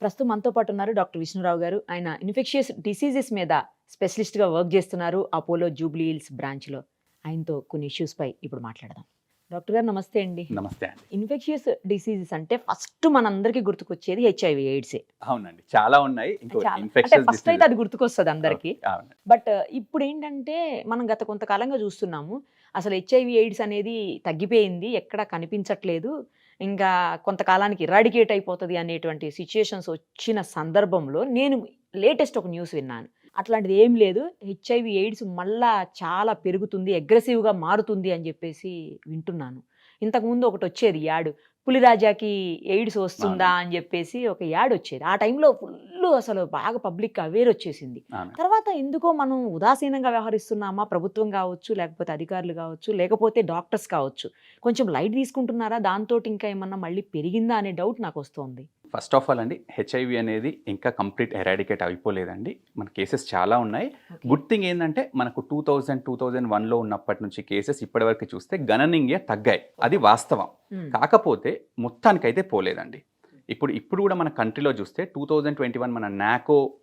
ప్రస్తుతం మనతో పాటు ఉన్నారు డాక్టర్ విష్ణురావు గారు. ఆయన ఇన్ఫెక్షియస్ డిసీజెస్ మీద స్పెషలిస్ట్గా వర్క్ చేస్తున్నారు అపోలో జూబ్లీ హిల్స్ బ్రాంచ్లో ఆయనతో కొన్ని issues పై ఇప్పుడు మాట్లాడదాం. డాక్టర్ గారు నమస్తే అండి. నమస్తే అండి. ఇన్ఫెక్షియస్ డిసీజెస్ అంటే ఫస్ట్ మనందరికీ గుర్తుకొచ్చేది హెచ్ఐవి ఎయిడ్సే అవునండి. చాలా ఉన్నాయి. ఫస్ట్ అయితే అది గుర్తుకొస్తుంది అందరికీ. బట్ ఇప్పుడు ఏంటంటే మనం గత కొంతకాలంగా చూస్తున్నాము అసలు హెచ్ఐవి ఎయిడ్స్ అనేది తగ్గిపోయింది ఎక్కడ కనిపించట్లేదు. ఇంకా కొంతకాలానికి ఇరాడికేట్ అయిపోతుంది అనేటువంటి సిచ్యుయేషన్స్ వచ్చిన సందర్భంలో నేను లేటెస్ట్ ఒక న్యూస్ విన్నాను. అట్లాంటిది ఏం లేదు. హెచ్ఐవి ఎయిడ్స్ మళ్ళా చాలా పెరుగుతుంది అగ్రెసివ్గా మారుతుంది అని చెప్పేసి వింటున్నాను. ఇంతకుముందు ఒకటి వచ్చేది యాడ్. పులిరాజాకి ఎయిడ్స్ వస్తుందా అని చెప్పేసి ఒక యాడ్ వచ్చేది. ఆ టైంలో ఫుల్ అసలు బాగా పబ్లిక్ అవేర్ వచ్చేసింది. తర్వాత ఎందుకో మనం ఉదాసీనంగా వ్యవహరిస్తున్నామా? ప్రభుత్వం కావచ్చు లేకపోతే అధికారులు కావచ్చు లేకపోతే డాక్టర్స్ కావచ్చు. కొంచెం లైట్ తీసుకుంటున్నారా? దాంతో ఇంకా ఏమన్నా మళ్ళీ పెరిగిందా అనే డౌట్ నాకు వస్తుంది. ఫస్ట్ ఆఫ్ ఆల్ అండి హెచ్ఐవి అనేది ఇంకా కంప్లీట్ ఎరాడికేట్ అయిపోలేదండి. మన కేసెస్ చాలా ఉన్నాయి. గుడ్ థింగ్ ఏంటంటే మనకు టూ థౌజండ్ టూ థౌజండ్ వన్లో ఉన్నప్పటి నుంచి కేసెస్ ఇప్పటివరకు చూస్తే గణనీయంగా తగ్గాయి. అది వాస్తవం. కాకపోతే మొత్తానికైతే పోలేదండి. ఇప్పుడు ఇప్పుడు కూడా మన కంట్రీలో చూస్తే టూ థౌజండ్ ట్వంటీ వన్ మన నాకో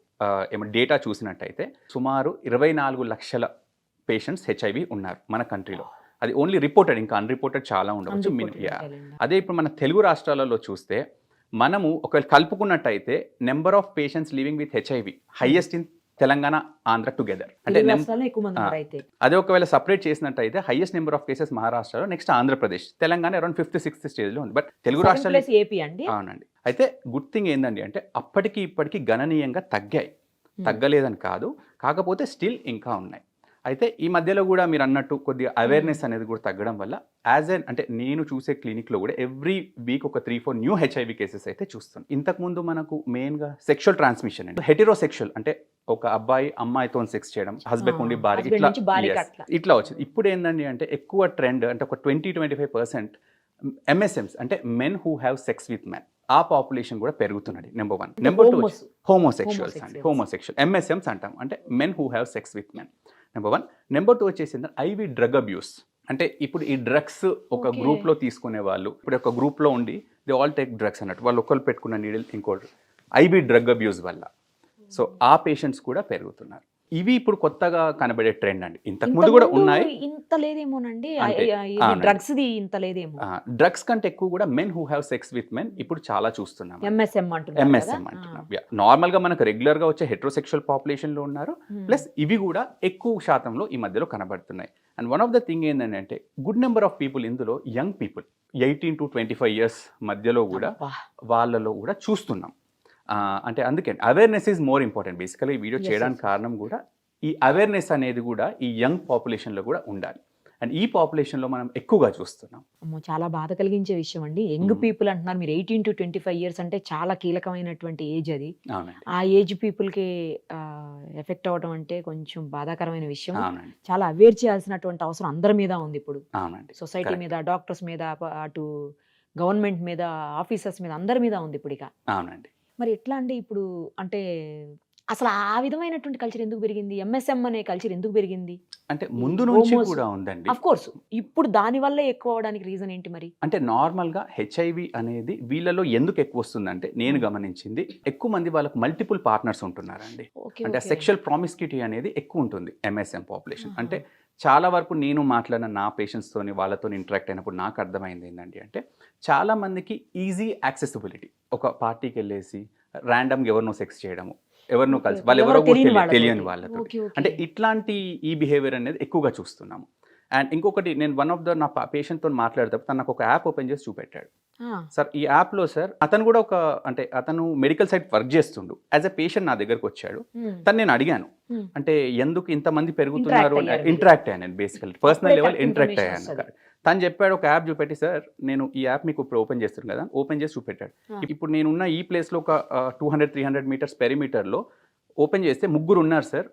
ఏమో డేటా చూసినట్టయితే సుమారు ఇరవై నాలుగు లక్షల పేషెంట్స్ హెచ్ఐవి ఉన్నారు మన కంట్రీలో. అది ఓన్లీ రిపోర్టెడ్ ఇంకా అన్రిపోర్టెడ్ చాలా ఉండవచ్చు. అదే ఇప్పుడు మన తెలుగు రాష్ట్రాలలో చూస్తే మనము ఒకవేళ కలుపుకున్నట్టయితే number of patients living with HIV highest in Telangana Andhra together. అంటే అదే ఒకవేళ సపరేట్ చేసినట్టయితే హైయెస్ట్ నెంబర్ ఆఫ్ కేసెస్ మహారాష్ట్రలో next Andhra Pradesh. Telangana around fifth sixth స్టేజ్లో ఉంది. బట్ తెలుగు రాష్ట్రాలు ప్లేస్ ఏపీ అండి. అవునండి. అయితే గుడ్ థింగ్ ఏంటండి అంటే అప్పటికి ఇప్పటికి గణనీయంగా తగ్గాయి. తగ్గలేదని కాదు. కాకపోతే స్టిల్ ఇంకా ఉన్నాయి. అయితే ఈ మధ్యలో కూడా మీరు అన్నట్టు కొద్దిగా అవేర్నెస్ అనేది కూడా తగ్గడం వల్ల యాజ్ ఎన్ అంటే నేను చూసే క్లినిక్లో కూడా ఎవ్రీ వీక్ ఒక three four new HIV cases అయితే చూస్తాను. ఇంతకుముందు మనకు మెయిన్గా సెక్షువల్ ట్రాన్స్మిషన్ అండి. హెటిరోసెక్షువల్ అంటే ఒక అబ్బాయి అమ్మాయితో సెక్స్ చేయడం హస్బెండ్ ఉండి భార్య ఇట్లా. ఇట్లా వచ్చింది ఇప్పుడు ఏంటండి అంటే ఎక్కువ ట్రెండ్ అంటే ఒక twenty twenty five percent MSMs అంటే men who have sex with men ఆ పాపులేషన్ కూడా పెరుగుతున్నది number one number two. Homosexuals అండి. హోమోసెక్షువల్ ఎంఎస్ఎంస్ అంటాం. అంటే men who have sex with men number one number two వచ్చేసి ఐవి డ్రగ్ అబ్యూస్ అంటే ఇప్పుడు ఈ డ్రగ్స్ ఒక. గ్రూప్లో తీసుకునే వాళ్ళు ఇప్పుడు ఒక గ్రూప్లో ఉండి దే ఆల్ టేక్ డ్రగ్స్ అన్నట్టు. వాళ్ళు ఒకళ్ళు పెట్టుకున్న నీడిల్ ఇంకోటి. ఐబీ డ్రగ్ అబ్యూస్ వల్ల. సో ఆ పేషెంట్స్ కూడా పెరుగుతున్నారు. ఇవి ఇప్పుడు కొత్తగా కనబడే ట్రెండ్ అండి. ఇంతకు ముందు కూడా ఉన్నాయి. ఇంత లేదేమోనండి. డ్రగ్స్ ది ఇంత లేదేమో. డ్రగ్స్ కంటే ఎక్కువ కూడా men who have sex with men ఇప్పుడు చాలా చూస్తున్నాం ఎంఎస్ఎం అంటున్నారు ఎంఎస్ఎం అంటున్నాం. నార్మల్గా మనకు రెగ్యులర్గా వచ్చే హెట్రోసెక్షువల్ పాపులేషన్లో ఉన్నారు ప్లస్ ఇవి కూడా ఎక్కువ శాతంలో ఈ మధ్యలో కనబడుతున్నాయి. And one of the thing ఏంటంటే గుడ్ నెంబర్ ఆఫ్ పీపుల్ ఇందులో young people eighteen to twenty five years మధ్యలో కూడా వాళ్ళలో కూడా చూస్తున్నాం. అంటే అందుకే awareness is more important basically ఈ వీడియో చేయడానికి. కారణం కూడా ఈ అవేర్నెస్ అనేది కూడా ఈ యంగ్ పాపులేషన్లో కూడా ఉండాలి. అండ్ ఈ పాపులేషన్లో మనం ఎక్కువగా చూస్తున్నాం. చాలా బాధ కలిగించే విషయం అండి. యంగ్. పీపుల్ అంటున్నారు. మీరు eighteen to twenty five years అంటే చాలా కీలకమైనటువంటి ఏజ్ అది. ఆ ఏజ్ పీపుల్కి ఎఫెక్ట్ అవ్వడం అంటే కొంచెం బాధాకరమైన విషయం. చాలా అవేర్ చేయాల్సినటువంటి అవసరం అందరి మీద ఉంది ఇప్పుడు. అవునండి. సొసైటీ. మీద డాక్టర్స్ మీద అటు గవర్నమెంట్ మీద ఆఫీసర్స్ మీద అందరి మీద ఉంది ఇప్పుడు ఇక. అవునండి. మరి ఎట్లా అండి ఇప్పుడు? అంటే అసలు ఆ విధమైనటువంటి కల్చర్ ఎందుకు పెరిగింది? ఎంఎస్ఎం అనే కల్చర్ ఎందుకు పెరిగింది? అంటే ముందు నుంచి కూడా ఉందండి. అఫ్ కోర్స్ ఇప్పుడు దాని వల్లే ఎక్కువ అవడానికి రీజన్ ఏంటి మరి? అంటే నార్మల్గా హెచ్ఐవి అనేది వీళ్ళలో ఎందుకు ఎక్కువ వస్తుందంటే నేను. గమనించింది ఎక్కువ మంది వాళ్ళకు మల్టిపుల్ పార్ట్నర్స్ ఉంటున్నారండి. అంటే సెక్షువల్ ప్రామిస్క్యూటీ అనేది ఎక్కువ ఉంటుంది ఎంఎస్ఎం పాపులేషన్. అంటే చాలా వరకు నేను మాట్లాడిన నా పేషెంట్స్తోని వాళ్ళతో ఇంటరాక్ట్ అయినప్పుడు నాకు అర్థమైంది ఏంటంటే అంటే చాలా మందికి ఈజీ యాక్సెసిబిలిటీ ఒక పార్టీకి వెళ్ళేసి ర్యాండమ్గా ఎవరినో సెక్స్ చేయడము ఎవరినో కలిసి వాళ్ళు ఎవరో తెలియని వాళ్ళతో అంటే ఇట్లాంటి ఈ బిహేవియర్ అనేది ఎక్కువగా చూస్తున్నాము. అండ్ ఇంకొకటి నేను వన్ ఆఫ్ ద నా పేషెంట్తో మాట్లాడేటప్పుడు తను నాకు ఒక యాప్ ఓపెన్ చేసి చూపెట్టాడు. సార్ ఈ యాప్లో సార్ అతను కూడా ఒక అంటే అతను మెడికల్ సైట్ వర్క్ చేస్తుండు. యాజ్ ఎ పేషెంట్ నా దగ్గరకు వచ్చాడు. తను నేను అడిగాను. అంటే ఎందుకు ఇంతమంది పెరుగుతున్నారు. ఇంటరాక్ట్ అయ్యాను నేను బేసికల్ పర్సనల్ లెవెల్ ఇంటరాక్ట్ అయ్యాను. తను చెప్పాడు ఒక యాప్ చూపెట్టి సార్ నేను ఈ యాప్ మీకు ఇప్పుడు ఓపెన్ చేస్తాను కదా ఓపెన్ చేసి చూపెట్టాడు. ఇప్పుడు నేనున్న ఈ ప్లేస్లో ఒక two hundred three hundred meters పెరిమీటర్లో open చేస్తే ముగ్గురు ఉన్నారు సార్.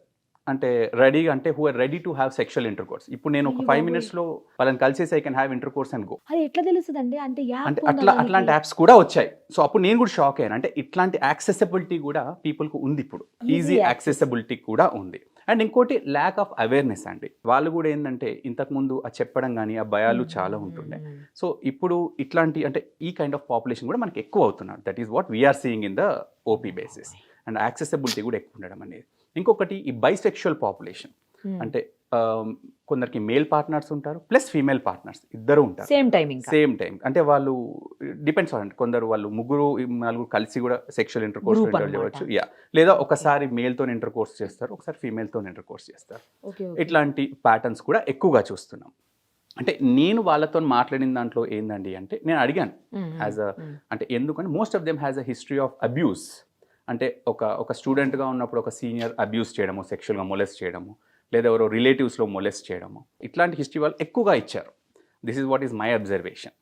అంటే రెడీగా అంటే who are ready to have sexual intercourse ఇప్పుడు నేను ఒక ఫైవ్ బాబోయ్. మినిట్స్లో వాళ్ళని కలిసేసి I can have intercourse and go అది ఎట్లా తెలుస్తుంది అండి అంటే అంటే అట్లా? అట్లాంటి యాప్స్ కూడా వచ్చాయి. సో అప్పుడు నేను కూడా షాక్ అయ్యాను. అంటే ఇట్లాంటి యాక్సెసిబిలిటీ కూడా పీపుల్కు ఉంది ఇప్పుడు. ఈజీ. యాక్సెసిబిలిటీ కూడా ఉంది. అండ్ ఇంకోటి ల్యాక్ ఆఫ్ అవేర్నెస్ అండి. వాళ్ళు కూడా ఏంటంటే ఇంతకుముందు ఆ చెప్పడం కానీ ఆ భయాలు. చాలా ఉంటుండే. సో ఇప్పుడు ఇట్లాంటి అంటే ఈ కైండ్ ఆఫ్ పాపులేషన్ కూడా మనకి ఎక్కువ అవుతున్నారు. That is what we are seeing in the OP basis and accessibility కూడా ఎక్కువ ఉండడం అనేది. ఇంకొకటి ఈ బైసెక్షువల్ పాపులేషన్ Hmm. అంటే కొందరికి మేల్ పార్ట్నర్స్ ఉంటారు ప్లస్ ఫీమేల్ పార్ట్నర్స్ ఇద్దరు ఉంటారు. సేమ్ టైమింగ్ సేమ్ టైం అంటే వాళ్ళు డిపెండ్స్ అంటే కొందరు వాళ్ళు ముగ్గురు నలుగురు కలిసి కూడా సెక్షువల్ ఇంటర్ కోర్స్. చేయవచ్చు. యా లేదా ఒకసారి మేల్తో ఇంటర్ కోర్స్ చేస్తారు ఒకసారి ఫీమేల్తో ఇంటర్ కోర్స్ చేస్తారు. ఇట్లాంటి ప్యాటర్న్స్ కూడా ఎక్కువగా చూస్తున్నాం. అంటే నేను వాళ్ళతో మాట్లాడిన దాంట్లో ఏందండి అంటే నేను అడిగాను Hmm, యాజ్ అ అంటే ఎందుకంటే most of them has a history of abuse అంటే ఒక ఒక స్టూడెంట్గా ఉన్నప్పుడు ఒక సీనియర్ అబ్యూస్ చేయడము సెక్షువల్గా మొలెస్ చేయడము లేదా ఎవరో రిలేటివ్స్లో మొలెస్ చేయడము ఇట్లాంటి హిస్టరీ వాళ్ళు ఎక్కువగా ఇచ్చారు. This is what is my observation.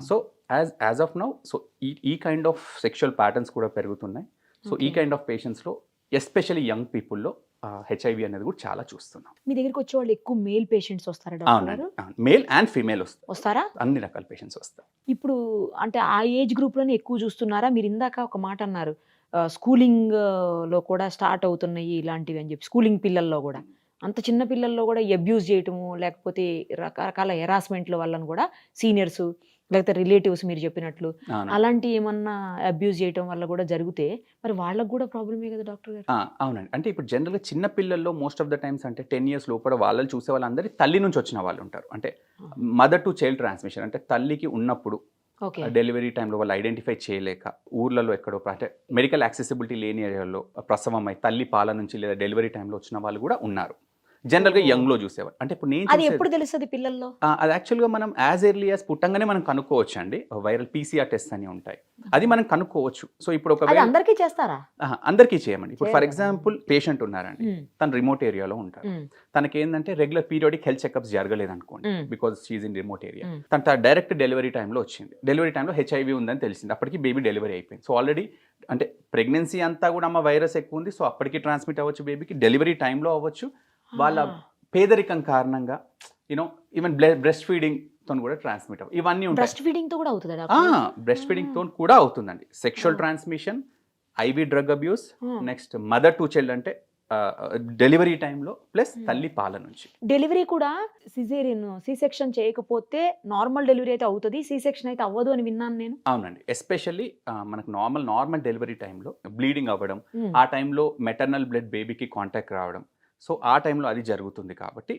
So as as of now so ఈ ఈ కైండ్ ఆఫ్ సెక్షువల్ ప్యాటర్న్స్ కూడా పెరుగుతున్నాయి. సో ఈ. కైండ్ ఆఫ్ పేషెంట్స్లో ఎస్పెషల్లీ యంగ్ పీపుల్లో హెచ్ఐవి అనేది కూడా ఆ చూస్తున్నాం. మీ దగ్గరికి వచ్చే వాళ్ళు ఎక్కువ మేల్ పేషెంట్స్ వస్తారా అవునండి. మేల్ అండ్ ఫీమేల్ వస్తారు వస్తారా? అన్ని రకాల పేషెంట్స్ వస్తారు ఇప్పుడు అంటే ఆ ఏజ్ గ్రూప్లోనే ఎక్కువ చూస్తున్నారా? మీరు ఇందాక ఒక మాట అన్నారు. స్కూలింగ్లో కూడా స్టార్ట్ అవుతున్నాయి ఇలాంటివి అని చెప్పి స్కూలింగ్ పిల్లల్లో కూడా. అంత చిన్న పిల్లల్లో కూడా అబ్యూస్ చేయటము లేకపోతే రకరకాల హెరాస్మెంట్ల వలన కూడా సీనియర్స్ లేకపోతే రిలేటివ్స్ మీరు చెప్పినట్లు. అలాంటి ఏమన్నా అబ్యూస్ చేయటం వల్ల కూడా జరిగితే మరి వాళ్ళకు కూడా ప్రాబ్లమే కదా డాక్టర్ గారు? అవునండి. అంటే ఇప్పుడు జనరల్గా చిన్న పిల్లల్లో మోస్ట్ ఆఫ్ ద టైమ్స్ అంటే టెన్ ఇయర్స్ లోపల వాళ్ళని చూసే వాళ్ళందరి తల్లి నుంచి వచ్చిన వాళ్ళు ఉంటారు. అంటే మదర్ టు చైల్డ్ ట్రాన్స్మిషన్ అంటే తల్లికి ఉన్నప్పుడు డెలివరీ టైంలో వాళ్ళు ఐడెంటిఫై చేయలేక ఊర్లలో ఎక్కడో అంటే మెడికల్ యాక్సెసిబిలిటీ లేని ఏరియాలో ప్రసవం అయి తల్లి పాల నుంచి లేదా డెలివరీ టైంలో వచ్చిన వాళ్ళు కూడా ఉన్నారు. జనరల్గా. యంగ్లో చూసేవారు అంటే ఇప్పుడు నేను అది ఎప్పుడు తెలుస్తుంది పిల్లల్లో? అది యాక్చువల్గా మనం యాజ్ ఎర్లీ యాజ్ పుట్టంగానే మనం కనుక్కోవచ్చు అండి వైరల్ పీసీఆర్ టెస్ట్ అని ఉంటాయి. అది మనం కనుక్కోవచ్చు. సో ఇప్పుడు ఒకవేళ అందరికీ చేస్తారా? అందరికీ చేయమండి. ఇప్పుడు ఫర్? ఎగ్జాంపుల్ పేషెంట్ ఉన్నారండి. తను రిమోట్ ఏరియాలో ఉంటారు తనకి ఏంటంటే రెగ్యులర్ పీరియాడిక్ హెల్త్ చెకప్స్ జరగలేదు అనుకోండి. Because she's in remote area. తన డైరెక్ట్ డెలివరీ టైంలో వచ్చింది. డెలివరీ టైంలో హెచ్ఐవి ఉందని తెలిసింది. అప్పటికి బేబీ డెలివరీ అయిపోయింది. సో ఆల్రెడీ అంటే ప్రెగ్నెన్సీ అంతా కూడా అమ్మ వైరస్ ఎక్కువ ఉంది. సో అప్పటికి ట్రాన్స్మిట్ అవ్వచ్చు బేబీకి. డెలివరీ టైంలో అవ్వచ్చు. వాళ్ళ. పేదరికం కారణంగా యూనో ఈవెన్ బ్రెస్ట్ ఫీడింగ్తో కూడా ట్రాన్స్మిట్ అవ్వ ఇవన్నీ బ్రెస్ట్ ఫీడింగ్తో కూడా అవుతుందా బ్రెస్ట్ ఫీడింగ్తో కూడా అవుతుందండి. Sexual. Transmission IV drug abuse. Next mother to child అంటే డెలివరీ టైంలో ప్లస్. తల్లి పాల నుంచి. డెలివరీ కూడా సిజేరియన్ సి సెక్షన్ చేయకపోతే నార్మల్ డెలివరీ అయితే అవుతుంది సి సెక్షన్ అయితే అవ్వదు అని విన్నాను నేను. అవునండి. ఎస్పెషల్లీ మనకు నార్మల్ నార్మల్ డెలివరీ టైంలో బ్లీడింగ్ అవ్వడం ఆ టైంలో మెటర్నల్ బ్లడ్ బేబీకి కాంటాక్ట్ రావడం సో ఆ టైంలో అది జరుగుతుంది కాబట్టి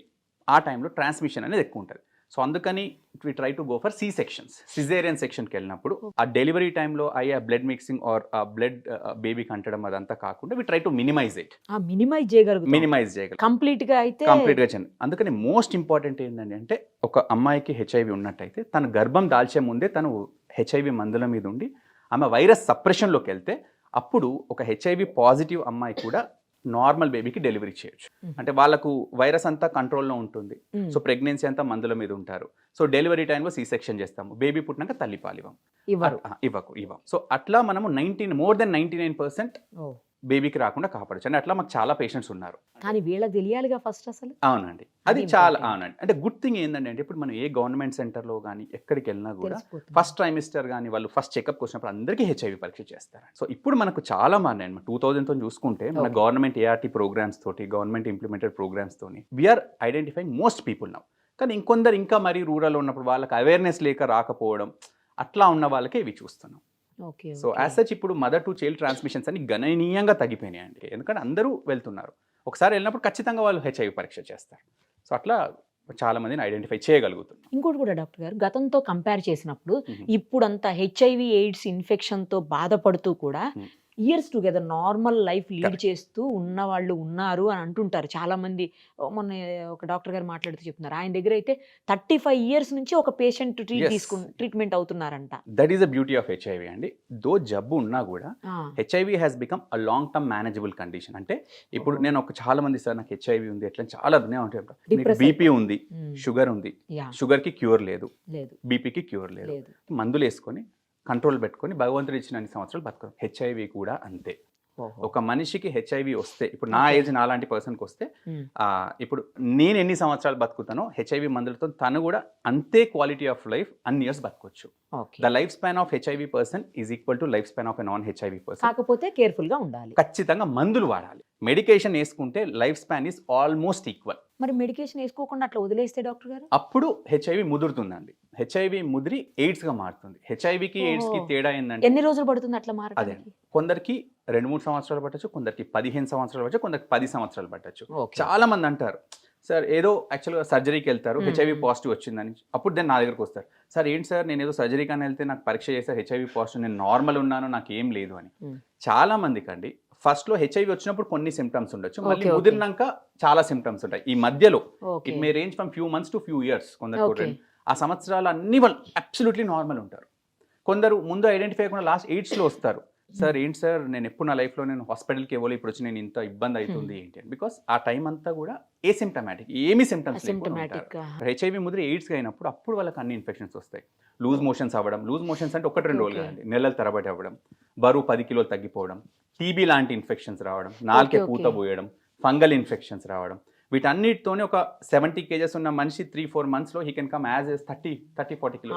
ఆ టైంలో ట్రాన్స్మిషన్ అనేది ఎక్కువ ఉంటుంది. సో అందుకని we try to go for C sections. Caesarean సెక్షన్కి వెళ్ళినప్పుడు ఆ డెలివరీ టైంలో అయ్యే బ్లడ్ మిక్సింగ్ ఆర్ ఆ బ్లడ్ బేబీకి అంటడం అదంతా కాకుండా we try to minimise it. Minimise చేయగలుగుతాం. మినిమైజ్ చేయగలం కంప్లీట్గా అయితే కంప్లీట్గా చేయండి అందుకని మోస్ట్ ఇంపార్టెంట్ ఏంటంటే అంటే ఒక అమ్మాయికి హెచ్ఐవి ఉన్నట్టయితే తన గర్భం దాల్చే ముందే తను హెచ్ఐవి మందుల మీద ఉండి ఆమె వైరస్ సప్రెషన్లోకి వెళ్తే అప్పుడు ఒక హెచ్ఐవి పాజిటివ్ అమ్మాయి కూడా నార్మల్ బేబీకి డెలివరీ చేయొచ్చు. అంటే వాళ్ళకు వైరస్ అంతా కంట్రోల్లో ఉంటుంది. సో ప్రెగ్నెన్సీ అంతా మందుల మీద ఉంటారు. సో డెలివరీ టైంలో సీ సెక్షన్ చేస్తాము. బేబీ పుట్టినాక తల్లి పాలివ్వం. ఇవ్వరు. ఇవ్వకు ఇవ్వం. సో అట్లా మనము nineteen more than ninety nine percent బేబీకి రాకుండా కాపాడచ్చు. అంటే అట్లా మాకు చాలా పేషెంట్స్ ఉన్నారు. కానీ వీళ్ళకి తెలియాలిగా ఫస్ట్ అసలు? అవునండి. అది చాలా. అవునండి. అంటే గుడ్ థింగ్ ఏంటంటే అంటే ఇప్పుడు మనం ఏ గవర్నమెంట్ సెంటర్లో కానీ ఎక్కడికి వెళ్ళినా కూడా ఫస్ట్ ట్రైమిస్టర్ కానీ వాళ్ళు ఫస్ట్ చెకప్ వచ్చినప్పుడు అందరికీ హెచ్ఐవి పరీక్ష చేస్తారు. సో ఇప్పుడు మనకు చాలా మారినాయి టూ థౌజండ్తో చూసుకుంటే మన. గవర్నమెంట్ ఏఆర్టీ ప్రోగ్రామ్స్ తోటి గవర్నమెంట్ ఇంప్లిమెంటెడ్ ప్రోగ్రామ్స్ తోని we are identifying most people now కానీ ఇంకొందరు ఇంకా మరీ రూరల్ ఉన్నప్పుడు వాళ్ళకి అవేర్నెస్ లేక రాకపోవడం అట్లా ఉన్న వాళ్ళకే ఇవి చూస్తున్నాం. సో యాజ్ సచ్ ఇప్పుడు మదర్ టు చైల్డ్ ట్రాన్స్మిషన్స్ అని గణనీయంగా తగ్గిపోయినాయండి. ఎందుకంటే అందరూ వెళ్తున్నారు. ఒకసారి వెళ్ళినప్పుడు ఖచ్చితంగా వాళ్ళు హెచ్ఐవి పరీక్ష చేస్తారు. సో అట్లా చాలా మందిని ఐడెంటిఫై చేయగలుగుతున్నాం ఇంకోటి కూడా డాక్టర్ గారు గతంతో కంపేర్ చేసినప్పుడు. ఇప్పుడంతా హెచ్ఐవి ఎయిడ్స్ ఇన్ఫెక్షన్తో బాధపడుతూ కూడా. Years together normal life lead. చేస్తూ ఉన్న వాళ్ళు ఉన్నారు అని అంటుంటారు. చాలా మంది మొన్న ఒక డాక్టర్ గారు మాట్లాడుతూ చెప్తున్నారు. ఆయన దగ్గర అయితే థర్టీ ఫైవ్ ఇయర్స్ నుంచి ఒక పేషెంట్ ట్రీట్. తీసుకు treatment అవుతున్నారంట. That is the beauty of HIV అండి. దో జబ్బు ఉన్నా కూడా HIV has become a long term manageable condition అంటే ఇప్పుడు. నేను ఒక చాలా మంది సార్ నాకు హెచ్ఐవి ఉంది ఎట్లా చాలా ఉంటాయి బీపీ ఉంది షుగర్ ఉంది. యా షుగర్కి క్యూర్ లేదు. బీపీకి క్యూర్ లేదు. మందులు వేసుకొని కంట్రోల్ పెట్టుకొని భగవంతుడు ఇచ్చిన అన్ని సంవత్సరాలు బతకడం హెచ్ఐవి కూడా అంతే. ఒక మనిషికి హెచ్ఐవి వస్తే ఇప్పుడు నా. ఏజ్ నాలాంటి పర్సన్కి వస్తే ఇప్పుడు నేను ఎన్ని సంవత్సరాలు బతుకుతానో హెచ్ఐవి మందులతో తను కూడా అంతే క్వాలిటీ ఆఫ్ లైఫ్ అన్ని ఇయర్స్ బతకొచ్చు. The life span of HIV person is equal to life span of a non HIV person కాకపోతే కేర్ఫుల్గా ఉండాలి. ఖచ్చితంగా మందులు వాడాలి. మెడికేషన్ వేసుకుంటే life span is almost equal మరి మెడికేషన్ వేసుకోకుండా అట్లా వదిలేస్తే డాక్టర్ గారు అప్పుడు హెచ్ఐవి ముదురుతుందండి హెచ్ఐవి ముదిరి ఎయిడ్స్గా మారుతుంది హెచ్ఐవికి ఎయిడ్స్కి. తేడా ఏంటంటే ఎన్ని రోజులు పడుతుంది అట్లా మారడానికి కొందరికి రెండు మూడు సంవత్సరాలు పట్టచ్చు కొందరికి పదిహేను సంవత్సరాలు పట్టచ్చు కొందరికి పది సంవత్సరాలు పట్టచ్చు. చాలా మంది అంటారు సార్ ఏదో యాక్చువల్గా సర్జరీకి వెళ్తారు. హెచ్ఐవి పాజిటివ్ వచ్చిందని అప్పుడు దాన్ని నా దగ్గరకు వస్తారు సార్ ఏంటి సార్ నేను ఏదో సర్జరీకి అని వెళ్తే నాకు పరీక్ష చేస్తే హెచ్ఐవి పాజిటివ్ నేను నార్మల్ ఉన్నాను నాకు ఏం లేదు అని. చాలా మందికి అండి ఫస్ట్లో హెచ్ఐవి వచ్చినప్పుడు కొన్ని సిమ్టమ్స్ ఉండొచ్చు. మళ్ళీ. ముదిరినాక చాలా సిమ్టమ్స్ ఉంటాయి. ఈ మధ్యలో it may range from few months to few years కొందరు ఆ సంవత్సరాలు అన్ని వాళ్ళు అబ్సల్యూట్లీ నార్మల్ ఉంటారు. కొందరు ముందు ఐడెంటిఫై అయ్యకుండా లాస్ట్ ఎయిడ్స్లో వస్తారు. సార్ ఏంటి సార్? నేను ఎప్పుడు నా లైఫ్లో నేను హాస్పిటల్కి ఇవ్వాలి ఇప్పుడు వచ్చి నేను ఇంత ఇబ్బంది అవుతుంది ఏంటి? అని బికాస్ ఆ టైం అంతా కూడా ఏ సిమ్టమాటిక్ ఏమి సిమ్టమ్స్ హెచ్ఐవి ముద్ర ఎయిడ్స్ అయినప్పుడు అప్పుడు వాళ్ళకి అన్ని ఇన్ఫెక్షన్స్ వస్తాయి. లూజ్ మోషన్స్ అవ్వడం లూజ్ మోషన్స్ అంటే ఒకటి రెండు రోజులు. కదండి. నెలల తరబడి అవ్వడం బరువు పది కిలోలు తగ్గిపోవడం టీబీ లాంటి ఇన్ఫెక్షన్స్ రావడం నాలుకే పూత. పోయడం ఫంగల్ ఇన్ఫెక్షన్స్ రావడం. వీటన్నిటితోనే ఒక సెవెంటీ కేజెస్ ఉన్న మనిషి త్రీ ఫోర్ మంత్స్లో he can come as thirty thirty forty kilo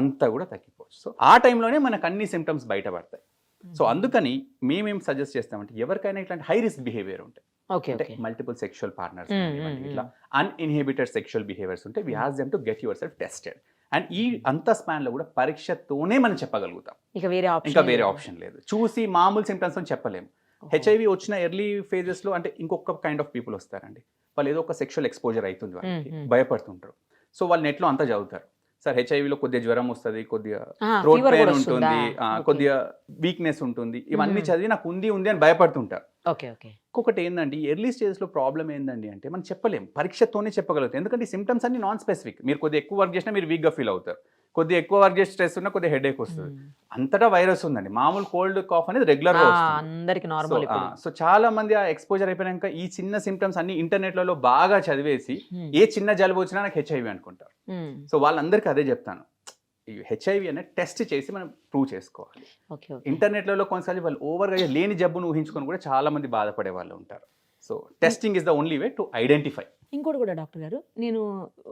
అంత కూడా తగ్గిపోవచ్చు. సో ఆ టైంలోనే మనకు అన్ని సిమ్టమ్స్ బయటపడతాయి. సో అందుకని మేమేం సజెస్ట్ చేస్తామంటే ఎవరికైనా ఇట్లాంటి హై రిస్క్ బిహేవియర్ ఉంటాయి అంటే మల్టిపుల్ సెక్షువల్ పార్ట్నర్స్ ఇట్లా అన్ఇన్హిబిటెడ్ సెక్షువల్ బిహేవియర్స్ ఉంటే we ask them to get yourself tested and ఈ అంత స్పాన్లో కూడా పరీక్షతోనే మనం చెప్పగలుగుతాం. ఇక వేరే ఆప్షన్ ఇంకా వేరే ఆప్షన్ లేదు. చూసి మామూలు సిమ్టమ్స్ అని చెప్పలేము హెచ్ఐవి వచ్చిన ఎర్లీ ఫేజెస్లో అంటే ఇంకొక కైండ్ ఆఫ్ పీపుల్ వస్తారండి. వాళ్ళు ఏదో ఒక సెక్షువల్ ఎక్స్పోజర్ అవుతుంది వాళ్ళకి. భయపడుతుంటారు. సో వాళ్ళు నెట్లో అంతా చదువుతారు. సార్ హెచ్ఐవిలో కొద్దిగా జ్వరం వస్తుంది కొద్దిగా థ్రోట్ పెయిన్ ఉంటుంది కొద్దిగా వీక్నెస్ ఉంటుంది. ఇవన్నీ. చదివి నాకు ఉంది ఉంది అని భయపడుతుంటారు. Okay okay. ఇంకొకటి ఏంటంటే ఎర్లీ స్టేజ్లో ప్రాబ్లం ఏందండి అంటే మనం చెప్పలేం పరీక్షతోనే చెప్పగలుగుతాం. ఎందుకంటే సిమ్టమ్స్ అన్ని నాన్ స్పెసిఫిక్ మీరు కొద్దిగా ఎక్కువ వర్క్ చేసినా మీరు వీక్గా ఫీల్ అవుతారు. కొద్దిగా ఎక్కువ వర్క్ చేసి స్ట్రెస్ ఉన్నా కొద్దిగా హెడేక్ వస్తుంది. అంతటా వైరస్ ఉందండి. మామూలు కోల్డ్ కాఫ్ అనేది రెగ్యులర్ అందరికి నార్మల్ సో, చాలా మంది ఆ ఎక్స్పోజర్ అయిపోయాక ఈ చిన్న సిమ్టమ్స్ అన్ని ఇంటర్నెట్లలో బాగా చదివేసి ఏ చిన్న జలుబు వచ్చినా నాకు హెచ్ఐవి అనుకుంటారు. సో వాళ్ళందరికీ అదే చెప్తాను. హెచ్ఐవి అనేది టెస్ట్ చేసి మనం ప్రూవ్ చేసుకోవాలి. ఇంటర్నెట్లలో కొన్నిసార్లు వాళ్ళు ఓవర్గా లేని జబ్బును ఊహించుకొని కూడా చాలా మంది బాధపడే వాళ్ళు ఉంటారు. So testing is the only way to identify ఇంకోటి కూడా డాక్టర్ గారు నేను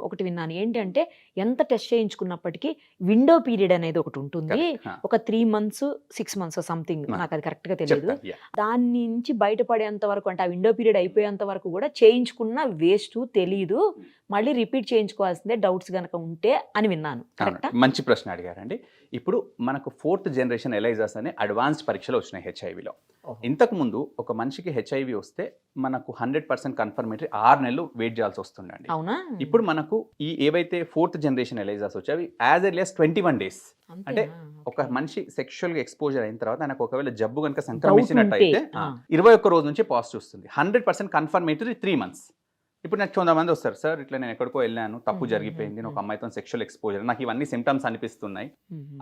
ఒకటి విన్నాను. ఏంటంటే ఎంత టెస్ట్ చేయించుకున్నప్పటికీ విండో పీరియడ్ అనేది ఒకటి ఉంటుంది. ఒక three months six months something. నాకు అది కరెక్ట్గా తెలియదు. దాని నుంచి బయటపడేంత వరకు అంటే ఆ విండో పీరియడ్ అయిపోయేంత వరకు కూడా చేయించుకున్న వేస్ట్ తెలియదు మళ్ళీ రిపీట్ చేయించుకోవాల్సిందే డౌట్స్ గనక ఉంటే అని విన్నాను. మంచి ప్రశ్న అడిగారండి. ఇప్పుడు మనకు ఫోర్త్ జనరేషన్ ఎలైజర్స్ అనే అడ్వాన్స్డ్ పరీక్షలు వచ్చినాయి హెచ్ఐవిలో. ఇంతకు ముందు ఒక మనిషికి హెచ్ఐవి వస్తే మనకు హండ్రెడ్ పర్సెంట్ కన్ఫర్మేటరీ ఆరు నెలలు వెయిట్ చేయాల్సి వస్తుండండి. అవునా? ఇప్పుడు మనకు ఈ ఏవైతే ఫోర్త్ జనరేషన్ ఎలైజర్స్ వచ్చాయి as early as twenty one days? అంటే ఒక. మనిషి సెక్షువల్గా ఎక్స్పోజర్ అయిన తర్వాత ఆయనకు ఒకవేళ జబ్బు కనుక సంక్రమించినట్టయితే. ఇరవై ఒక్క రోజు నుంచి పాజిటివ్ వస్తుంది. Hundred percent confirmatory three months. ఇప్పుడు నాకు వంద మంది వస్తారు. సార్ ఇట్లా నేను ఎక్కడికో వెళ్ళాను. తప్పు జరిగిపోయింది. ఒక మ్మ్. అమ్మాయితో సెక్షువల్ ఎక్స్పోజర్ నాకు ఇవన్నీ సిమ్టమ్స్ అనిపిస్తున్నాయి.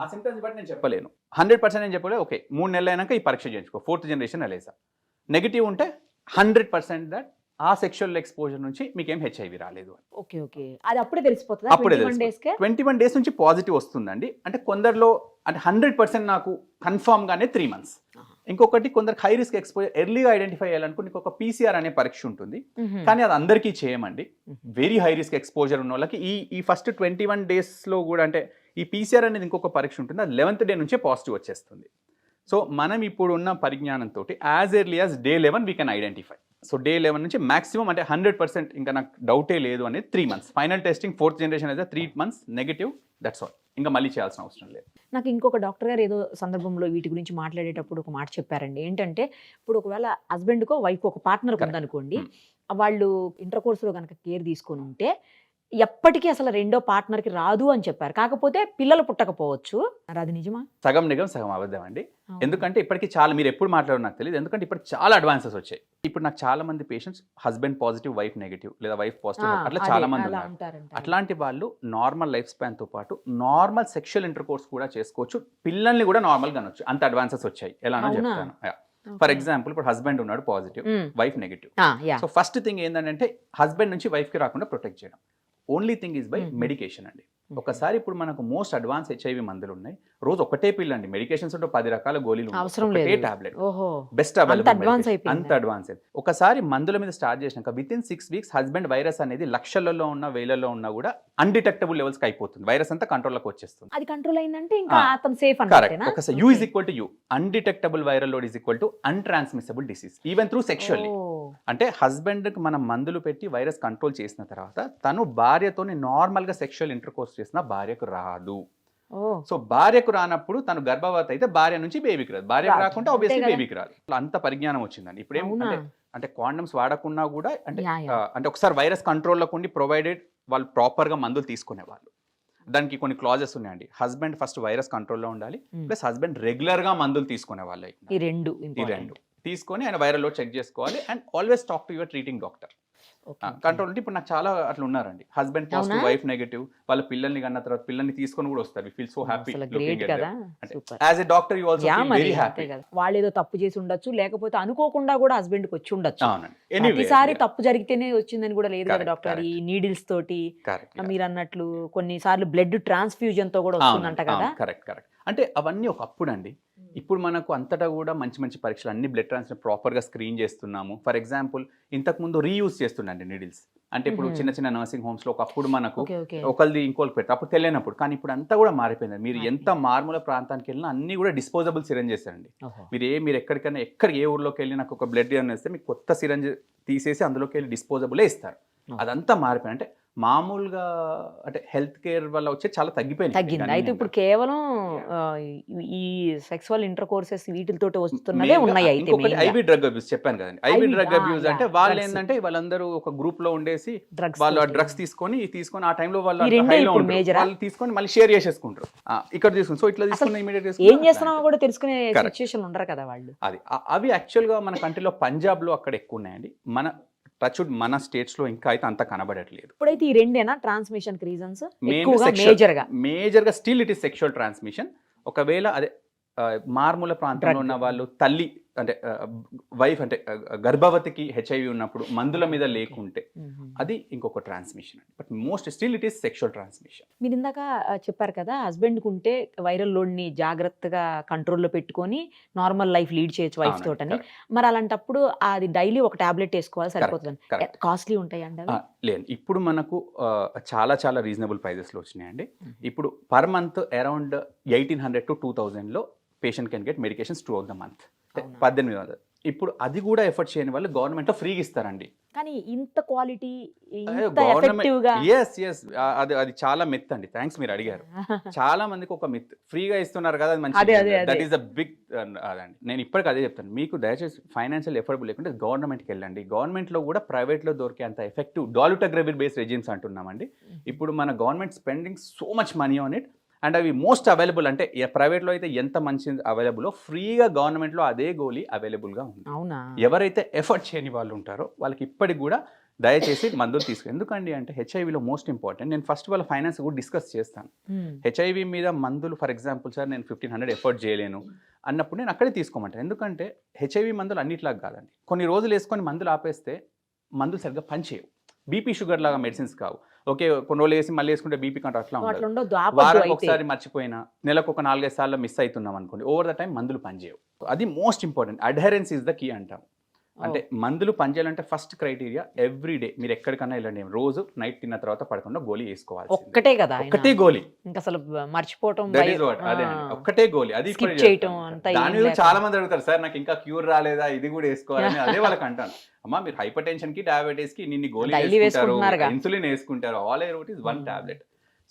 ఆ సిమ్టమ్స్ బట్టి నేను చెప్పలేను. హండ్రెడ్ పర్సెంట్ నేను చెప్పలేదు. ఓకే మూడు నెలలు అయినాక ఈ పరీక్ష చేయించుకో. ఫోర్త్ జనరేషన్ ఎలేసా నెగిటివ్ ఉంటే హండ్రెడ్ పర్సెంట్ దట్ ఆ సెక్షువల్ ఎక్స్పోజర్ నుంచి మీకేం హెచ్ఐవి రాలేదు ఓకే ఓకే. అది అప్పుడే తెలిసిపోతుందా? అప్పుడే ట్వంటీ వన్ డేస్ నుంచి పాజిటివ్ వస్తుందండి. అంటే కొందరిలో అంటే హండ్రెడ్ పర్సెంట్ నాకు కన్ఫర్మ్ గానే త్రీ మంత్స్. ఇంకొకటి కొందరికి హై రిస్క్ ఎక్స్పోజర్ ఎర్లీగా ఐడెంటిఫై చేయాలనుకో నీకు ఒక పీసీఆర్ అనే పరీక్ష ఉంటుంది. కానీ అది అందరికీ చేయమండి. వెరీ హై రిస్క్ ఎక్స్పోజర్ ఉన్న వాళ్ళకి ఈ ఈ ఫస్ట్ ట్వంటీ వన్ డేస్లో కూడా అంటే ఈ పీసీఆర్ అనేది ఇంకొక పరీక్ష ఉంటుంది. అది లెవెన్త్ డే నుంచే పాజిటివ్ వచ్చేస్తుంది. సో మనం ఇప్పుడు ఉన్న పరిజ్ఞానంతో as early as day eleven we can identify so day eleven నుంచి మాక్సిమం అంటే హండ్రెడ్ పర్సెంట్ ఇంకా నాకు డౌటే లేదు అనేది three months final testing fourth generation అయితే three months negative that's all ఇంకా మళ్ళీ చేయాల్సిన అవసరం లేదు నాకు ఇంకొక డాక్టర్ గారు ఏదో సందర్భంలో వీటి గురించి మాట్లాడేటప్పుడు ఒక మాట చెప్పారండి ఏంటంటే ఇప్పుడు ఒకవేళ హస్బెండ్కో వైఫ్ ఒక పార్ట్నర్. ఉందనుకోండి Hmm. వాళ్ళు ఇంటర్ కోర్సులో కనుక కేర్ తీసుకొని ఉంటే ఎప్పటికీ అసలు రెండో పార్ట్నర్కి రాదు అని చెప్పారు. కాకపోతే పిల్లలు పుట్టకపోవచ్చు. అది నిజమా? సగం నిగం సగం అబద్ధం అండి? ఎందుకంటే ఇప్పటికి చాలా మీరు ఎప్పుడు మాట్లాడో నాకు తెలియదు ఎందుకంటే ఇప్పుడు చాలా అడ్వాన్సెస్ వచ్చాయి. ఇప్పుడు నాకు చాలా మంది patients husband positive wife negative లేదా వైఫ్ పాజిటివ్ అట్లా చాలా మంది ఉన్నారు. అట్లాంటి వాళ్ళు నార్మల్ లైఫ్ స్పాన్తో పాటు నార్మల్ సెక్షువల్ ఇంటర్ కోర్స్ కూడా చేసుకోవచ్చు. పిల్లల్ని కూడా నార్మల్ గానొచ్చు అంత అడ్వాన్సెస్ వచ్చాయి. ఎలానో? చెప్తాను. ఫర్ ఎగ్జాంపుల్ ఇప్పుడు హస్బెండ్ ఉన్నాడు positive. Wife negative. So first thing ఏంటంటే హస్బెండ్ నుంచి వైఫ్కి రాకుండా ప్రొటెక్ట్ చేయడం. Only thing is by. Medication అండి ఒకసారి ఇప్పుడు మనకు మోస్ట్ అడ్వాన్స్ హెచ్ఐవి మందులు ఉన్నాయి రోజు ఒకటే పిల్ అండి మెడికేషన్స్ ఉంటే పది రకాల గోళీలు ఒకటే. టాబ్లెట్ బెస్ట్ అంత అడ్వాన్స్ ఒకసారి మందుల మీద స్టార్ట్ చేసినాక within six weeks husband virus అనేది లక్షలలో ఉన్న వేలలో ఉన్నా కూడా అన్డిటెక్టబుల్ లెవెల్స్కి అయిపోతుంది. వైరస్ అంతా కంట్రోల్లోకి వచ్చేస్తుంది. అది కంట్రోల్ అయిందంటే ఇంకా అతను సేఫ్ కరెక్ట్ ఒకసారి U is equal to U undetectable viral load is equal to untransmissible disease even through sexually. అంటే హస్బెండ్కి మనం మందులు పెట్టి వైరస్ కంట్రోల్ చేసిన తర్వాత తను భార్యతోని నార్మల్గా సెక్షువల్ ఇంటర్ కోర్స్ చేసిన భార్యకు రాదు. సో భార్యకు రానప్పుడు తను గర్భవతి అయితే భార్య నుంచి బేబీకి రాదు. భార్యకు అంతే ఆబ్వియస్లీ. బేబీకి రాదు. అంత పరిజ్ఞానం వచ్చిందండి. ఇప్పుడు ఏం అవునా? అంటే కాండమ్స్ వాడకున్నా కూడా అంటే అంటే ఒకసారి వైరస్ కంట్రోల్లోకి ఉండి ప్రొవైడెడ్ వాళ్ళు ప్రాపర్గా మందులు తీసుకునేవాళ్ళు. దానికి కొన్ని క్లాజెస్ ఉన్నాయండి. హస్బెండ్ ఫస్ట్ వైరస్ కంట్రోల్లో ఉండాలి. ప్లస్ హస్బెండ్ రెగ్యులర్గా మందులు తీసుకునే వాళ్ళు. ఈ రెండు ఈ. రెండు. తీసుకొని ఆయన వైరల్లో చెక్ చేసుకోవాలి and always talk to your treating doctor. Control అంటే ఇప్పుడు నాకు చాలా అట్లా ఉన్నారండి. Husband positive? వైఫ్ నెగటివ్ వాళ్ళ పిల్లల్ని కన్న తర్వాత పిల్లల్ని తీసుకొని కూడా వస్తారు. Feel so happy as a doctor you also very happy వాళ్ళు ఏదో తప్పు చేసి ఉండొచ్చు లేకపోతే అనుకోకుండా కూడా హస్బెండ్కి వచ్చి ఉండొచ్చు. ప్రతిసారి తప్పు జరిగితేనే వచ్చిందని కూడా లేదు కదా డాక్టర్. ఈ నీడిల్స్ తోటి మీరు అన్నట్లు కొన్నిసార్లు బ్లడ్ ట్రాన్స్ఫ్యూజన్తో కూడా వస్తుందంట కదా? కరెక్ట్ కరెక్ట్ అంటే అవన్నీ ఒకప్పుడు అండి ఇప్పుడు మనకు అంతటా కూడా మంచి మంచి పరీక్షలు అన్ని బ్లడ్ ట్రాన్స్ఫర్ ప్రాపర్గా స్క్రీన్ చేస్తున్నాము. ఫర్ ఎగ్జాంపుల్ ఇంతకు ముందు రీయూజ్ చేస్తుండండి నీడిల్స్ అంటే ఇప్పుడు. చిన్న చిన్న నర్సింగ్ హోమ్స్లో ఒకప్పుడు మనకు ఒకరిది ఇంకోరికి పెట్టారు అప్పుడు తెలియనప్పుడు. కానీ ఇప్పుడు అంతా కూడా మారిపోయింది. మీరు ఎంత మారుమూల ప్రాంతానికి వెళ్ళినా అన్ని కూడా డిస్పోజబుల్ సిరంజ్ చేస్తారండి మీరు ఏ మీరు ఎక్కడికైనా ఎక్కడ ఏ ఊర్లోకి వెళ్ళి నాకు ఒక బ్లడ్ ఇస్తే మీకు కొత్త సిరంజ్ తీసేసి అందులోకి వెళ్ళి డిస్పోజబులే ఇస్తారు. అదంతా మారిపోయింది. అంటే మామూలుగా అంటే హెల్త్ కేర్ వల్ల వచ్చే చాలా తగ్గిపోయింది తగ్గింది. అయితే ఇప్పుడు కేవలం ఈ- సెక్సువల్ ఇంటర్ కోర్సెస్ వీటితోటి వస్తున్నవే ఉన్నాయి అయితే ఐవి డ్రగ్ అబ్యూస్ చెప్పాను కదండి. ఐవి డ్రగ్ అబ్యూస్ అంటే వాళ్ళు. ఏంటంటే వాళ్ళందరూ ఒక గ్రూప్లో ఉండేసి వాళ్ళు ఆ డ్రగ్స్ తీసుకొని తీసుకొని ఆ టైంలో వాళ్ళు లో? వాళ్ళు తీసుకొని మళ్ళీ షేర్ చేసేసుకుంటారు ఇక్కడ తీసుకుని. సో ఇట్లా తీసుకుని ఇమీడియట్ ఏం చేస్తున్నామో కూడా తెలుసుకునే. సిచ్యుయేషన్ ఉండరు కదా వాళ్ళు. అది. అవి యాక్చువల్గా మన కంట్రీలో పంజాబ్లో అక్కడ ఎక్కువ ఉన్నాయండి. మన టచ్వుడ్ మన స్టేట్స్లో ఇంకా అయితే అంత కనబడట్లేదు. ఇప్పుడైతే ఈ రెండేనా ట్రాన్స్మిషన్ రీజన్స్? ఎక్కువగా sexual- మేజర్గా still it is sexual transmission ఒకవేళ అదే మారుమూల ప్రాంతంలో. ఉన్న వాళ్ళు తల్లి అంటే వైఫ్ అంటే గర్భవతికి హెచ్ఐవి ఉన్నప్పుడు మందుల మీద లేకుంటే అది ఇంకొక transmission but most still it is sexual transmission. మీరు ఇందాక చెప్పారు కదా హస్బెండ్ కుంటే వైరల్ లోడ్ని జాగ్రత్తగా కంట్రోల్లో పెట్టుకొని నార్మల్ లైఫ్ లీడ్ చేయొచ్చు వైఫ్ తోటని. మరి అలాంటప్పుడు అది డైలీ ఒక టాబ్లెట్ వేసుకోవాలి సరిపోతుంది కాస్ట్లీ ఉంటాయండి అవి? లేదు ఇప్పుడు మనకు చాలా చాలా రీజనబుల్ ప్రైజెస్లో వచ్చినాయండి. ఇప్పుడు per month around eighteen hundred to two థౌజండ్లో patient can get medications to out the month? పద్దెనిమిది వందలు. ఇప్పుడు అది కూడా ఎఫర్ట్ చేయని వాళ్ళు గవర్నమెంట్లో ఫ్రీగా ఇస్తారండి. కానీ ఇంత క్వాలిటీ గవర్నమెంట్ ఎస్ ఎస్ అది అది చాలా మిత్ అండి. థ్యాంక్స్ మీరు అడిగారు. చాలా మందికి ఒక మిత్ ఫ్రీగా ఇస్తున్నారు కదా అది మంచి దట్. ఈస్ అ బిగ్ అదండి. నేను ఇప్పటికి అదే చెప్తాను. మీకు దయచేసి ఫైనాన్షియల్ ఎఫర్టబుల్ లేకుంటే గవర్నమెంట్కి వెళ్ళండి. గవర్నమెంట్లో కూడా ప్రైవేట్లో దొరికే అంత ఎఫెక్టివ్ డాలుటగ్రబిల్ బేస్డ్ రెజిమ్స్ అంటున్నామండి ఇప్పుడు మన government spending so much money on it and అవి మోస్ట్ అవైలబుల్ అంటే ప్రైవేట్లో అయితే ఎంత మంచి అవైలబుల్ ఫ్రీగా గవర్నమెంట్లో అదే గోలీ అవైలబుల్గా ఉంది. అవునా? ఎవరైతే ఎఫర్ట్ చేయని వాళ్ళు ఉంటారో వాళ్ళకి ఇప్పటికి కూడా దయచేసి మందులు తీసుకు ఎందుకండి అంటే హెచ్ఐవిలో మోస్ట్ ఇంపార్టెంట్. నేను ఫస్ట్ వాళ్ళ ఫైనాన్స్ కూడా డిస్కస్ చేస్తాను. హెచ్ఐవి మీద మందులు ఫర్ ఎగ్జాంపుల్ సార్ నేను ఫిఫ్టీన్ హండ్రెడ్ ఎఫర్ట్ చేయలేను అన్నప్పుడు నేను అక్కడే తీసుకోమంటాను ఎందుకంటే హెచ్ఐవి మందులు అన్నిట్లాగా కాదండి. కొన్ని రోజులు వేసుకొని మందులు ఆపేస్తే మందులు సరిగ్గా పనిచేయవు. బీపీ షుగర్ లాగా మెడిసిన్స్ కావు. ఓకే కొన్ని రోజులు వేసి మళ్ళీ వేసుకుంటే బీపీ కంటే అట్లా ఉండదు. వారానికి ఒకసారి మర్చిపోయినా నెలకు ఒక నాలుగైదు సార్లు మిస్ అవుతున్నాం అనుకోండి ఓవర్ ద టైం మందులు పనిచేయవు. అది most important adherence is the key అంటాం. అంటే మందులు పనిచేయాలంటే ఫస్ట్ క్రైటీరియా ఎవ్రీ డే. మీరు ఎక్కడికన్నా వెళ్ళండి. రోజు నైట్ తిన్న తర్వాత పడకుండా గోళీ వేసుకోవాలి ఒక్కటే కదా. ఒక్కటే గోళీ. ఇంకా అసలు మర్చిపోవటం అదే. ఒక్కటే గోళీ. అది చేయటం దాని. చాలా మంది అడుగుతారు సార్ నాకు ఇంకా క్యూర్ రాలేదా? ఇది కూడా వేసుకోవాలని. అదే వాళ్ళకి అంటాను. అమ్మా మీరు హైపర్ టెన్షన్కి డయాబెటీస్కి నిన్ని గోళీ వేసుకుంటారు. ఇన్సులిన్ వేసుకుంటారు all air is one. Tablet.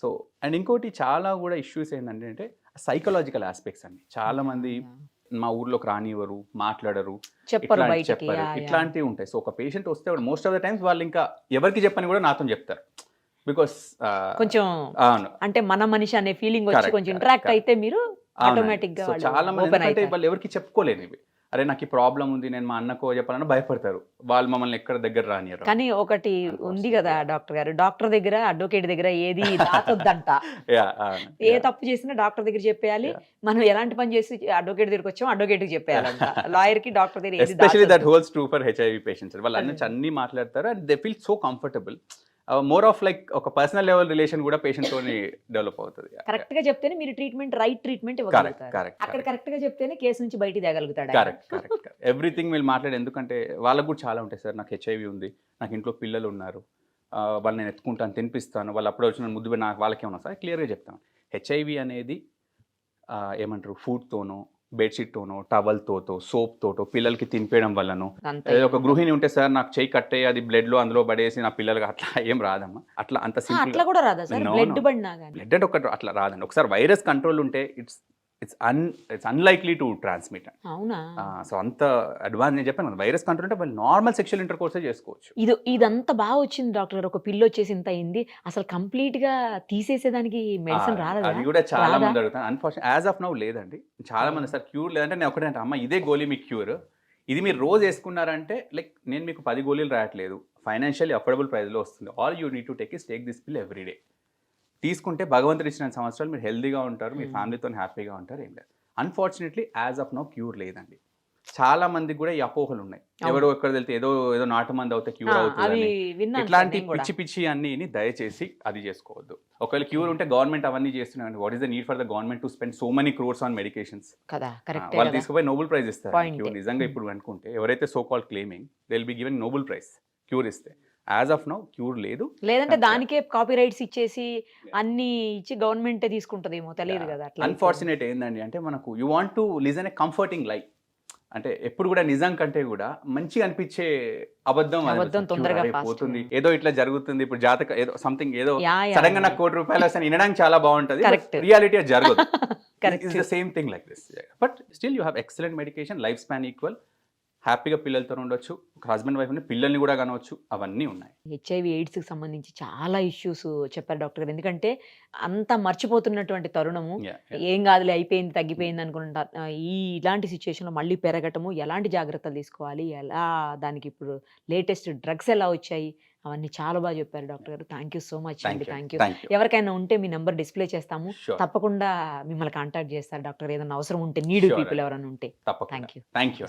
So and ఇంకోటి చాలా కూడా ఇష్యూస్ ఏంటంటే సైకలాజికల్ ఆస్పెక్ట్స్ అండి. చాలా మంది మా ఊర్లోకి రానివ్వరు మాట్లాడరు చెప్పరు చెప్పరు. ఇట్లాంటివి ఉంటాయి సో ఒక పేషెంట్ వస్తే మోస్ట్ ఆఫ్ ద టైమ్స్ వాళ్ళు ఇంకా ఎవరికి చెప్పని కూడా నాతో చెప్తారు బికాస్ కొంచెం అవును అంటే మన మనిషి అనే ఫీలింగ్ వచ్చి కొంచెం ఇంటరాక్ట్. అయితే మీరు. ఆటోమేటిక్గా చాలా మంది. వాళ్ళు ఎవరికి చెప్పుకోలేని ఇవి అరే నాకు ఈ ప్రాబ్లం ఉంది నేను మా అన్నకో చెప్పాలని భయపడతారు వాళ్ళు మమ్మల్ని ఎక్కడ దగ్గర రానియరు కానీ ఒకటి ఉంది కదా డాక్టర్ గారు డాక్టర్ దగ్గర అడ్వకేట్ దగ్గర ఏది దాచొద్దంట అవును. ఏ. తప్పు చేసినా డాక్టర్ దగ్గర చెప్పేయాలి. మనం ఎలాంటి పని చేసి అడ్వకేట్ దగ్గరికి వచ్చాం అడ్వకేట్కి చెప్పేయాలంట లాయర్కి డాక్టర్ దగ్గర ఏది especially that. Holds true for HIV patients వాళ్ళు. అన్ని మాట్లాడతారు and they feel so comfortable more of like ఒక పర్సనల్ లెవెల్ రిలేషన్ కూడా పేషెంట్ తోని డెవలప్ అవుతుంది. కరెక్ట్గా చెప్తేనే మీరు ట్రీట్మెంట్ రైట్ ట్రీట్మెంట్ అక్కడ కరెక్ట్గా చెప్తేనే కేసు నుంచి బయటికి తేగలుగుతాడు. కరెక్ట్ కరెక్ట్ ఎవ్రీథింగ్ వీళ్ళు మాట్లాడే ఎందుకంటే వాళ్ళకు కూడా చాలా ఉంటాయి సార్. నాకు హెచ్ఐవి ఉంది నాకు ఇంట్లో పిల్లలు ఉన్నారు. ఆ, వాళ్ళని నేను ఎత్తుకుంటాను తినిపిస్తాను. వాళ్ళు అప్పుడే వచ్చిన ముద్దు నాకు వాళ్ళకి ఏమన్నా సార్ క్లియర్గా చెప్తాను. హెచ్ఐవి అనేది ఆ, ఏమంటారు ఫుడ్తోనో బెడ్షీట్తోనో టవల్తోతో సోప్తోటో పిల్లలకి తినిపేయడం వల్లనో. ఏదో ఒక గృహిణి ఉంటే సార్ నాకు చెయ్యి కట్టే అది బ్లడ్లో అందులో పడేసి నా పిల్లలకి అట్లా ఏం రాదమ్మా. అట్లా అంత సింపుల్ బ్లడ్ అంటే ఒకటి అట్లా రాదండి. ఒకసారి వైరస్ కంట్రోల్ ఉంటే it's it's un it's unlikely to transmit అవునా? సో అంత అడ్వాన్స్ నేను చెప్పాను వైరస్ కంట్రోల్ అంటే వాళ్ళు నార్మల్ సెక్షువల్ ఇంటర్ కోర్సే చేసుకోవచ్చు. ఇది ఇదంతా బాగా వచ్చింది డాక్టర్ గారు. ఒక పిల్లి వచ్చేసి ఇంత అయింది అసలు కంప్లీట్గా తీసేసేదానికి మెడిసిన్ రాదా అది కూడా చాలా? మంది అడుగుతాను అన్ఫార్చునేట్ యాజ్ ఆఫ్ నౌ లేదండి. చాలా మంది సార్ క్యూర్ లేదంటే నేను ఒకటే అంటే అమ్మ ఇదే గోలీ మీకు క్యూర్ ఇది మీరు రోజు వేసుకున్నారంటే లైక్ నేను మీకు పది గోళీలు రాయట్లేదు. ఫైనాన్షియల్లీ అఫోర్డబుల్ ప్రైస్లో వస్తుంది. All you need to take is take this pill every day తీసుకుంటే భగవంతుడు ఇచ్చిన సంవత్సరాలు మీరు హెల్తీగా ఉంటారు మీ. ఫ్యామిలీతో హ్యాపీగా ఉంటారు ఏం లేదు. Unfortunately as of now cure లేదండి. చాలా మందికి కూడా ఈ అపోహలు ఉన్నాయి. ఎవరో ఎక్కడ వెళ్తే ఏదో ఏదో నాటు మంది అవుతే క్యూర్ అవి అవుతుంది ఇట్లాంటి. పిచ్చి పిచ్చి అన్ని దయచేసి అది చేసుకోవద్దు. ఒకవేళ క్యూర్ ఉంటే గవర్నమెంట్ అవన్నీ చేస్తున్నాయండి. What is the need for the government to spend so many crores on medications వాళ్ళు తీసుకుపోయి నోబెల్ ప్రైజ్ ఇస్తారు. క్యూర్ నిజంగా ఇప్పుడు అనుకుంటే ఎవరైతే so call claiming they will be given Nobel prize cure ఇస్తే. యాజ్ ఆఫ్ నౌ క్యూర్ లేదు లేదంటే. దానికే కాపీ రైట్స్ ఇచ్చేసి అన్ని ఇచ్చి గవర్నమెంటే తీసుకుంటదేమో తెలియదు కదా అట్లా. అన్ఫార్చునేట్ ఏంటండి అంటే మనకు you want to listen a comforting life అంటే ఎప్పుడు కూడా నిజం కంటే కూడా మంచిగా అనిపించే అబద్ధం అబద్ధం తొందరగా పోతుంది. ఏదో ఇట్లా జరుగుతుంది ఇప్పుడు జాతక ఏదో సంథింగ్ ఏదో సడన్గా. నాకు కోటి రూపాయలు వస్తాయి వినడానికి చాలా బాగుంటది. రియాలిటీ జరగదు Correct. Is the same thing like this but still you have excellent medication life span equal హ్యాపీగా పిల్లలతో ఉండొచ్చు. హస్బెండ్ వైఫ్ పిల్లల్ని కూడా కనవచ్చు అవన్నీ ఉన్నాయి. హెచ్ఐవి ఎయిడ్స్కి సంబంధించి చాలా ఇష్యూస్ చెప్పారు డాక్టర్ గారు. ఎందుకంటే అంత మర్చిపోతున్నటువంటి తరుణము. ఏం కాదులే అయిపోయింది తగ్గిపోయింది అనుకుంటా. ఈ ఇలాంటి సిచ్యువేషన్లో మళ్ళీ పెరగటము ఎలాంటి జాగ్రత్తలు తీసుకోవాలి ఎలా దానికి ఇప్పుడు లేటెస్ట్ డ్రగ్స్ ఎలా వచ్చాయి అవన్నీ చాలా బాగా చెప్పారు డాక్టర్ గారు. థ్యాంక్ యూ సో మచ్ అండి. థ్యాంక్ యూ ఎవరికైనా ఉంటే మీ నెంబర్ డిస్ప్లే చేస్తాము. తప్పకుండా మిమ్మల్ని కాంటాక్ట్ చేస్తారు డాక్టర్ ఏదైనా అవసరం ఉంటే నీడ్ పీపుల్. ఎవరైనా ఉంటే. Thank you thank you